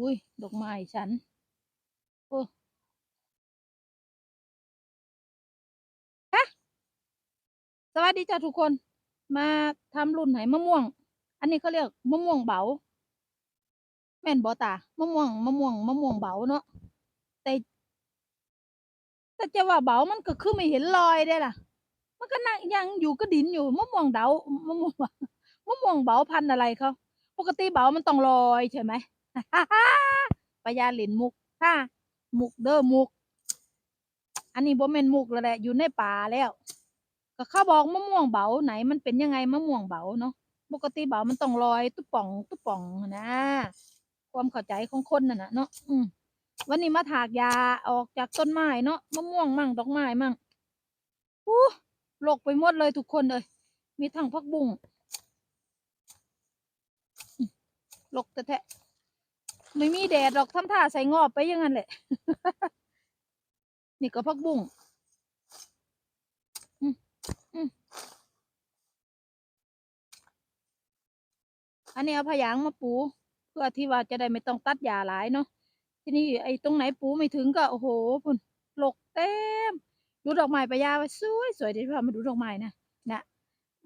อุ้ย ดอกไม้ฉัน โอ้ฮะสวัสดีจ้าทุกคน มาทำรุ่นไหมะม่วง อันนี้เขาเรียกมะม่วงเบา แม่นบอตามะม่วงมะม่วงมะม่วงเบาเนาะ แต่แต่จะว่าเบา มันก็คือไม่เห็นรอยได้ล่ะ มันก็นั่งยังอยู่ก็ดินอยู่มะม่วงเดามะม่วงมะม่วงเบาพันอะไรเขา ปกติเบา มันต้องลอยใช่ไหม ปยาหลินมุกค่ะมุกเด้อมุก อันนี้บ่แม่นมุกแล้วแหละอยู่ในป่าแล้ว ก็เขาบอกมะม่วงเบาไหนมันเป็นยังไงมะม่วงเบาเนาะปกติเบามันต้องลอยตุ๊ป่องตุ๊ป่องนะความเข้าใจของคนน่ะนะเนาะอืมวันนี้มาถากยาออกจากต้นไม้เนาะมะม่วงมั่งดอกไม้มั่งอู้โลกไปหมดเลยทุกคนเลย มีทั้งพักบุ้งอืมโลกแท้ ไม่มีแดดหรอกทำท่าใส่งอบไปอยังงั้นแหละ นี่ก็พักบุ้งอันนี้เอาพยางมาปูเพื่อที่ว่าจะได้ไม่ต้องตัดหญ้าหลายเนาะที่นี้ไอ้ตรงไหนปูไม่ถึงก็โอ้โหพุ่นหลกเต็มดูดอกไม้ไปยาไว้สวยสวยเดี๋ยวพามาดูดอกไม้นะนะ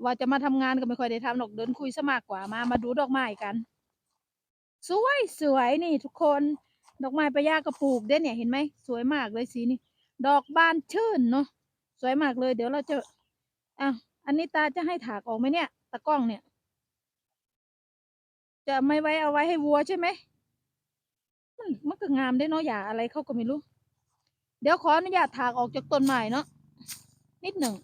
ว่าจะมาทำงานก็ไม่ค่อยได้ทำหรอกเดินคุยซะมากกว่ามามาดูดอกไม้กัน สวยสวยนี่ทุกคน ดอกไม้ไปยาก็ปลูกเด้เนี่ยเห็นไหมสวยมากเลยสีนี้ดอกบานชื่นเนาะสวยมากเลย เดี๋ยวเราจะอะอันนี้ตาจะให้ถากออกไหมเนี่ยตะกล้องเนี่ย จะไม่ไว้เอาไว้ให้วัวใช่ไหมมันมันก็งามได้เนาะอย่าอะไรเขาก็ไม่รู้ เดี๋ยวขออนุญาตถากออกจากต้นไม้เนาะนิดหนึ่ง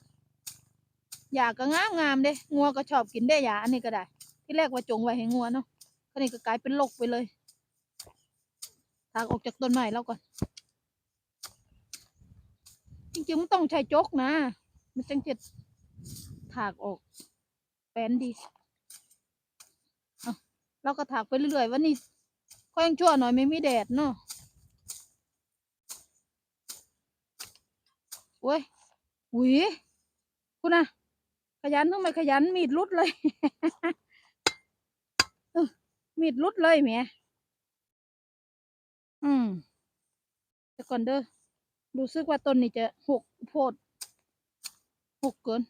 อยากก็งามงามเด้งัวก็ชอบกินได้อย่าอันนี้ก็ได้ ที่แรกว่าจงไว้ให้งัวเนาะ นนี้ก็กลายเป็นลกไปเลยถากออกจากต้นไม้แล้วก่อน จริงๆมันต้องใช้จกนะ มันจังเจะถากออก แปนดีเราก็ถากไปเรื่อยๆวันนี้ค่อยยังชั่วหน่อยไม่มีแดดเนาะโอ้ยหวีคุณนะขยันทำไมขยันมีดรุดเลย มีดรุดเลยแม่อืมแต่ก่อนเด้อรู้สึกว่าต้นนี้จะหกโพดหกเกิน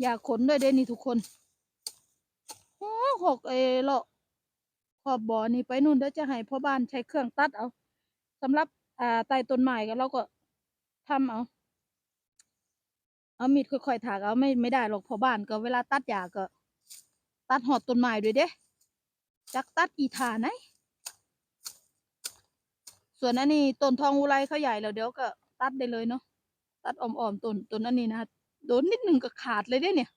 อย่าขนด้วยเด้นี่ทุกคนโอ้หกเอเลาะขอบบ่อนี่ไปนู่นเดี๋ยวจะให้พ่อบ้านใช้เครื่องตัดเอาสำหรับอ่าใต้ต้นไม้ก็เราก็ทำเอา เอามีดค่อยๆถากเอาไม่ไม่ได้หรอกพอบ้านก็เวลาตัดหญ้าก็ ตัดหอดต้นไม้ด้วยเด้จักตัดอีทาไหนส่วนอันนี้ต้นทองอุไรเขาใหญ่แล้วเดี๋ยวก็ตัดได้เลยเนาะตัดอ่อมๆต้นต้นอันนี้นะโดนนิดหนึ่งก็ขาดเลยเด้เนี่ย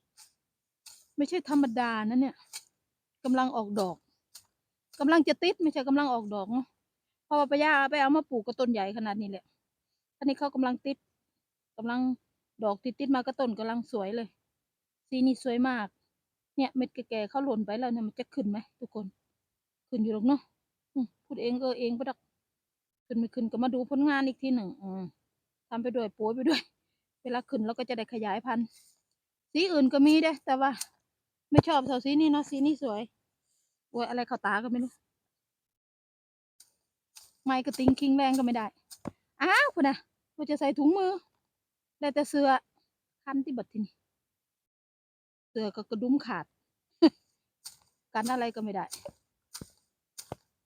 ไม่ใช่ธรรมดานะเนี่ยกำลังออกดอกกำลังจะติดไม่ใช่กำลังออกดอกเนาะพราะว่าไปย่าไปเอามาปลูกก็ต้นใหญ่ขนาดนี้แหละอันนี้เขากำลังติดกำลัง ดอกติดติดมาก็ต้นกำลังสวยเลย สีนี้สวยมาก เนี่ยเม็ดแก่ๆเขาหล่นไปแล้วเนี่ยมันจะขึ้นไหมทุกคน ขึ้นอยู่หรอกเนาะพูดเองเออเองปะดักขึ้นไม่ขึ้นก็มาดูผลงานอีกทีหนึ่งอืมทำไปด้วยโป้ยไปด้วย เวลาขึ้นเราก็จะได้ขยายพันธุ์ สีอื่นก็มีเด้แต่ว่า ไม่ชอบเท่าสีนี้เนาะสีนี้สวยโอ้ยอะไรเข้าตาก็ไม่รู้ไม้กระติงคิงแรงก็ไม่ได้ อ้าวคุณนะเราจะใส่ถุงมือ ได้แต่เสื้อคันที่บัดทีนี้เสื้อก็กระดุมขาด กันอะไรก็ไม่ได้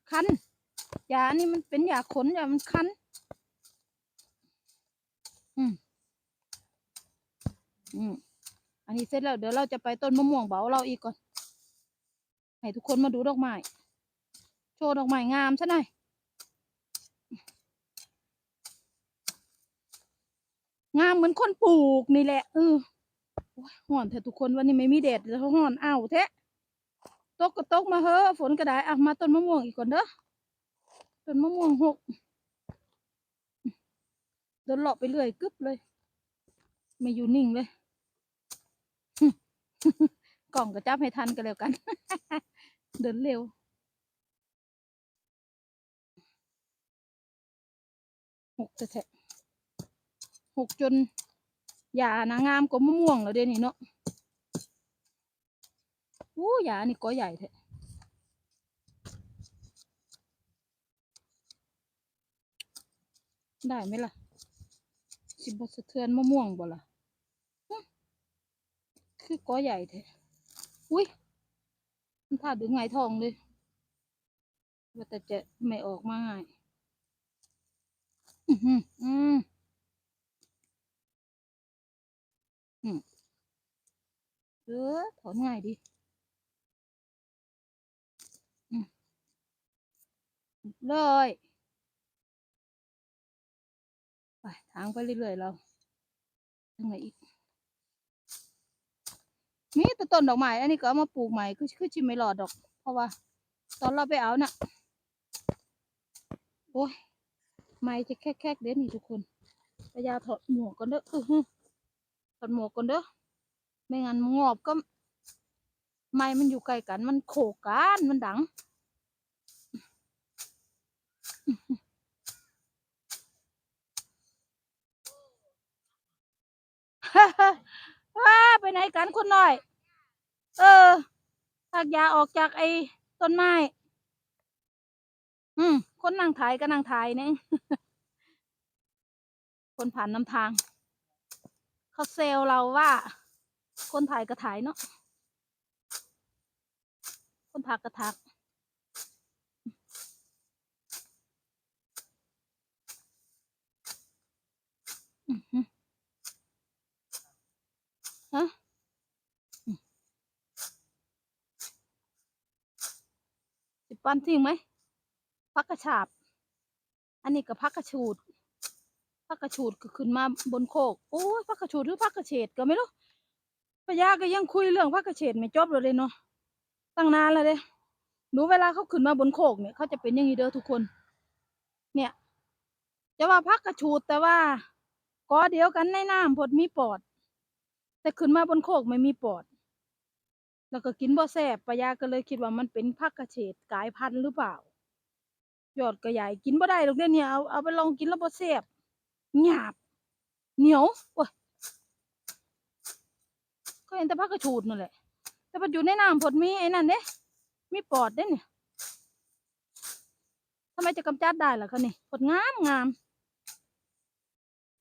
คันยานี่มันเป็นยาขนยามันคันอืมอืมอันนี้เสร็จแล้วเดี๋ยวเราจะไปต้นมะม่วงเบาเราอีกก่อน ให้ทุกคนมาดูดอกไม้ โชว์ดอกไม้งามซะหน่อย งามเหมือนคนปลูกนี่แหละเออโอ้ยห่อนแต่ทุกคนวันนี้ไม่มีแดดแล้วห่อนอ้าวแท้ตกก็ตกมาเฮ้อฝนก็ได้อะมาต้นมะม่วงอีกก่อนเด้อต้นมะม่วงหกเดินเลาะไปเรื่อยกึบเลย ไม่อยู่นิ่งเลยกล่องก็จับให้ทันกันแล้วกัน เดินเร็วหกจะแท้ หกจนหญ้านางามก็มะม่วงแล้วเดี๋ยวนี้เนาะอู้ยาอันนี้ก็ใหญ่แท้ได้ไหมล่ะ สิบสะเทือนมะม่วงบ่ล่ะคือก้อใหญ่แท้อุ้ยมันถ้าดึงไงทองเลยว่าแต่จะไม่ออกมาง่าย อือหืออืมอืม เออถอนง่ายดิอืมเลยไปทางไปเรื่อยๆเราทางไหนอีกมีแต่ต้นดอกไม้อันนี้ก็เอามาปลูกใหม่คือคือจิมไม่รอดดอก เพราะว่า ตอนเราไปเอาน่ะโอ้ยไม้จะแคกๆเด้นี่ทุกคนพยาถอดหมวกก่อนเด้อถอดหมวกก่อนเด้อ ไม่งั้นงอบก็ ไม้มันอยู่ไกลกัน มันโขกกันมันดัง ว้าไปไหนกันคนน้อย เออทากยาออกจากไอ้ต้นไม้ อืม คนนั่งถ่ายก็นั่งถ่ายเนี่ยคนผ่านนำทาง เขาเซลเราว่า คนถ่ายก็ถ่ายเนาะ คนถักก็ถักอือหือฮะสิปันทิ้งไหม พักกระฉาบ อันนี้ก็พักกระชูดพักกระชูดก็ขึ้นมาบนโคก โอ้ยพักกระชูดหรือพักกระเฉดก็ไม่รู้ พะยาก็ยังคุยเรื่องพักกระเฉดไม่จบเลยเนาะตั้งนานแล้วเด้ดูเวลาเขาขึ้นมาบนโคกเนี่ยเขาจะเป็นอย่างนี้เด้อทุกคน เนี่ยจะว่าพักกระชูดแต่ว่าก็เดียวกันในน้ำพดมีปอด แต่ขึ้นมาบนโคกไม่มีปอด แล้วก็กินบ่แซบปะยาก็เลยคิดว่ามันเป็นพักกระเฉดกลายพันธุ์หรือเปล่า ยอดก็ใหญ่กินบ่ได้หรอกเด้เนี่ยเอาเอาไปลองกินแล้วบ่แซบหยาบ เหนียวโอ้ย ก็เห็นแต่พักกระชูดนั่นแหละ แต่มันอยู่ในน้ำพดมีไอ้นั่นเด้มีปอดเด้เนี่ยทำไมจะกำจัดได้ล่ะคะนี่พดงามงาม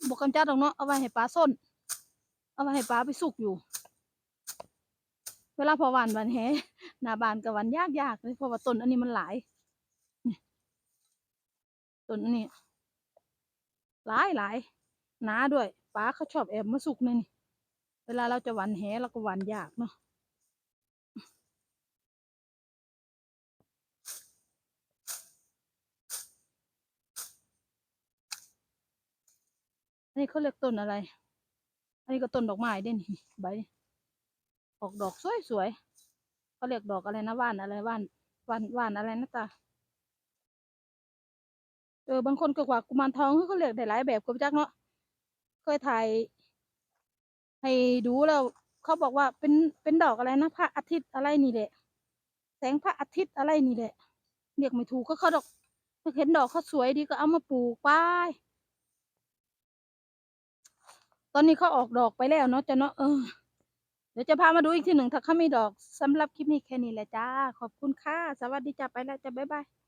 บอกกำจัดดอกเนาะเอาไว้ให้ปลาส้น เอาไว้ให้ปลาไปสุกอยู่ เวลาพอวานวันแหหน้าบานกับวันยากยากเลยเพราะว่าต้นอันนี้มันหลายต้นอันนี้หลายหลายหนาด้วยปลาเขาชอบแอบมาสุกในนี่ วลาเราจะหวันแหเราก็หวันยากเนาะอันนี้เขาเรียกต้นอะไร อันนี้ก็ต้นดอกไม้เด่นนี่ใบออกดอกสวยๆเขาเรียกดอกอะไรนะว่านอะไรว่านว่านว่านอะไรนะตาเออบางคนก็ว่ากุมารทองเขาเรียกได้หลายแบบก็จักเนาะเคยถ่าย ให้ดูแล้วเขาบอกว่าเป็นเป็นดอกอะไรนะพระอาทิตย์อะไรนี่แหละ แสงพระอาทิตย์อะไรนี่แหละเรียกไม่ถูกก็เขาดอกเห็นดอกเขาสวยดีก็เอามาปลูกไปตอนนี้เขาออกดอกไปแล้วเนาะจะเนาะเออเดี๋ยวจะพามาดูอีกทีหนึ่งถ้าเขามีดอกสำหรับคลิปนี้แค่นี้แหละจ้า ขอบคุณค่ะ สวัสดีจ้าไปแล้วจ้าบ๊ายบาย